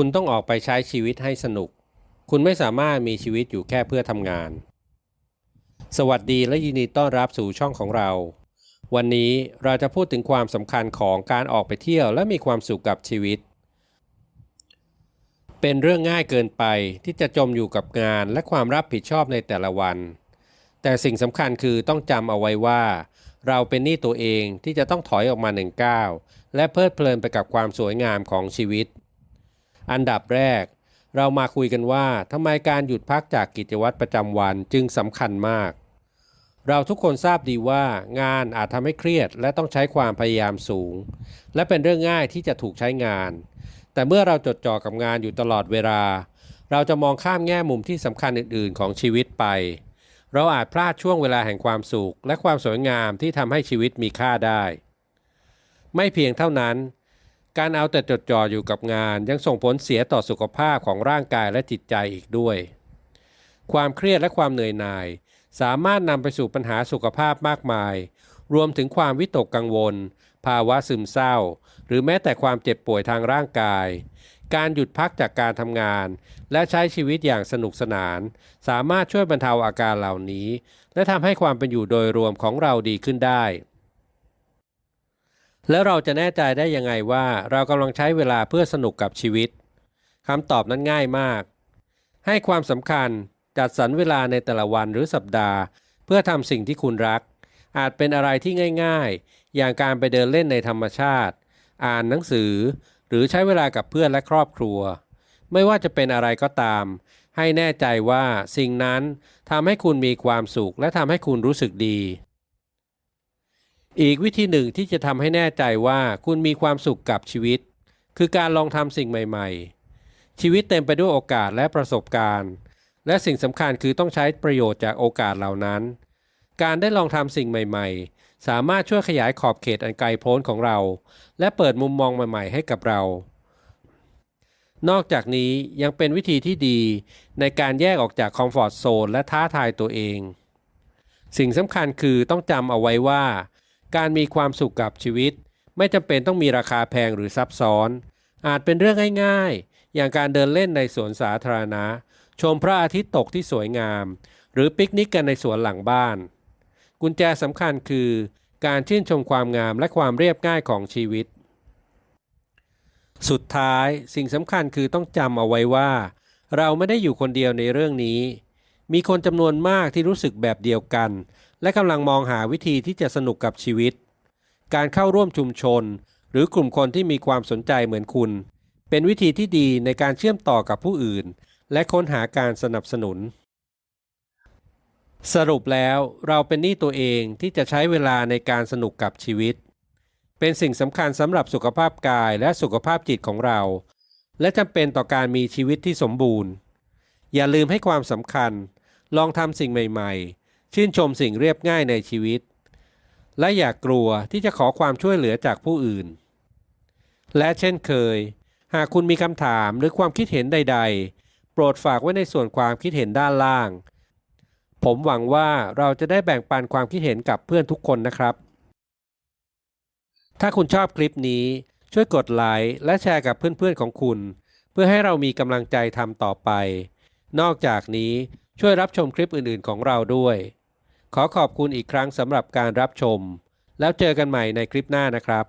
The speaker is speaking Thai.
คุณต้องออกไปใช้ชีวิตให้สนุก คุณไม่สามารถมีชีวิตอยู่แค่เพื่อทำงาน สวัสดีและยินดีต้อนรับสู่ช่องของเรา วันนี้เราจะพูดถึงความสำคัญของการออกไปเที่ยวและมีความสุขกับชีวิต เป็นเรื่องง่ายเกินไปที่จะจมอยู่กับงานและความรับผิดชอบในแต่ละวัน แต่สิ่งสำคัญคือต้องจำเอาไว้ว่า เราเป็นหนี้ตัวเองที่จะต้องถอยออกมาหนึ่งก้าวและเพลิดเพลินไปกับความสวยงามของชีวิต อันดับแรก เรามาคุยกันว่าทำไมการหยุดพักจากกิจวัตรประจำวันจึงสำคัญมาก เราทุกคนทราบดีว่างานอาจทำให้เครียด และต้องใช้ความพยายามสูง และเป็นเรื่องง่ายที่จะถูกใช้งาน แต่เมื่อเราจดจ่อกับงานอยู่ตลอดเวลา เราจะมองข้ามแง่มุมที่สำคัญอื่น ๆ ของชีวิตไป เราอาจพลาดช่วงเวลาแห่งความสุข และความสวยงามที่ทำให้ชีวิตมีค่าได้ ไม่เพียงเท่านั้น การเอาแต่จดจ่ออยู่กับงาน ยังส่งผลเสียต่อสุขภาพของร่างกายและจิตใจอีกด้วย ความเครียดและความเหนื่อยหน่าย สามารถนำไปสู่ปัญหาสุขภาพมากมาย รวมถึงความวิตกกังวล ภาวะซึมเศร้า หรือแม้แต่ความเจ็บป่วยทางร่างกาย การหยุดพักจากการทำงาน และใช้ชีวิตอย่างสนุกสนาน สามารถช่วยบรรเทาอาการเหล่านี้ และทำให้ความเป็นอยู่โดยรวมของเราดีขึ้นได้ แล้วเราจะแน่ใจได้ยังไงว่าเรากำลังใช้เวลาเพื่อสนุกกับชีวิตคำตอบนั้นง่ายมาก ให้ความสำคัญจัดสรรเวลาในแต่ละวันหรือสัปดาห์ เพื่อทำสิ่งที่คุณรัก อาจเป็นอะไรที่ง่าย ๆ อย่างการไปเดินเล่นในธรรมชาติ อ่านหนังสือ หรือใช้เวลากับเพื่อนและครอบครัว ไม่ว่าจะเป็นอะไรก็ตาม ให้แน่ใจว่าสิ่งนั้นทำให้คุณมีความสุขและทำให้คุณรู้สึกดี อีกวิธีหนึ่งที่จะทำให้แน่ใจว่าคุณมีความสุขกับชีวิต คือการลองทำสิ่งใหม่ ๆ ชีวิตเต็มไปด้วยโอกาสและประสบการณ์ และสิ่งสำคัญคือต้องใช้ประโยชน์จากโอกาสเหล่านั้น การได้ลองทำสิ่งใหม่ ๆ สามารถช่วยขยายขอบเขตอันไกลโพ้นของเรา และเปิดมุมมองใหม่ ๆ ให้กับเรา นอกจากนี้ยังเป็นวิธีที่ดีในการแยกออกจากคอมฟอร์ทโซนและท้าทายตัวเอง สิ่งสำคัญคือต้องจำเอาไว้ว่า การมีความสุขกับชีวิต ไม่จำเป็นต้องมีราคาแพงหรือซับซ้อน อาจเป็นเรื่องง่ายๆ อย่างการเดินเล่นในสวนสาธารณะ ชมพระอาทิตย์ตกที่สวยงาม หรือปิกนิกกันในสวนหลังบ้าน กุญแจสำคัญคือ การชื่นชมความงามและความเรียบง่ายของชีวิต สุดท้ายสิ่งสำคัญคือต้องจำเอาไว้ว่า เราไม่ได้อยู่คนเดียวในเรื่องนี้ มีคนจำนวนมากที่รู้สึกแบบเดียวกัน และกำลังมองหาวิธีที่จะสนุกกับชีวิต การเข้าร่วมชุมชน หรือกลุ่มคนที่มีความสนใจเหมือนคุณ เป็นวิธีที่ดีในการเชื่อมต่อกับผู้อื่น และค้นหาการสนับสนุน สรุปแล้วเราเป็นหนี้ตัวเองที่จะใช้เวลาในการสนุกกับชีวิต เป็นสิ่งสำคัญสำหรับสุขภาพกายและสุขภาพจิตของเรา และจำเป็นต่อการมีชีวิตที่สมบูรณ์ อย่าลืมให้ความสำคัญ ลองทำสิ่งใหม่ๆ ชื่นชมสิ่งเรียบง่ายในชีวิต และอย่ากกลัวที่จะขอความช่วยเหลือจากผู้อื่น และเช่นเคย หากคุณมีคำถามหรือความคิดเห็นใด ๆ โปรดฝากไว้ในส่วนความคิดเห็นด้านล่าง ผมหวังว่าเราจะได้แบ่งปันความคิดเห็นกับเพื่อนทุกคนนะครับ ถ้าคุณชอบคลิปนี้ช่วยกดไลค์และแชร์กับเพื่อนๆของคุณ เพื่อให้เรามีกำลังใจทำต่อไป นอกจากนี้ ช่วยรับชมคลิปอื่นๆของเราด้วย ขอขอบคุณอีกครั้งสำหรับการรับชม แล้วเจอกันใหม่ในคลิปหน้านะครับ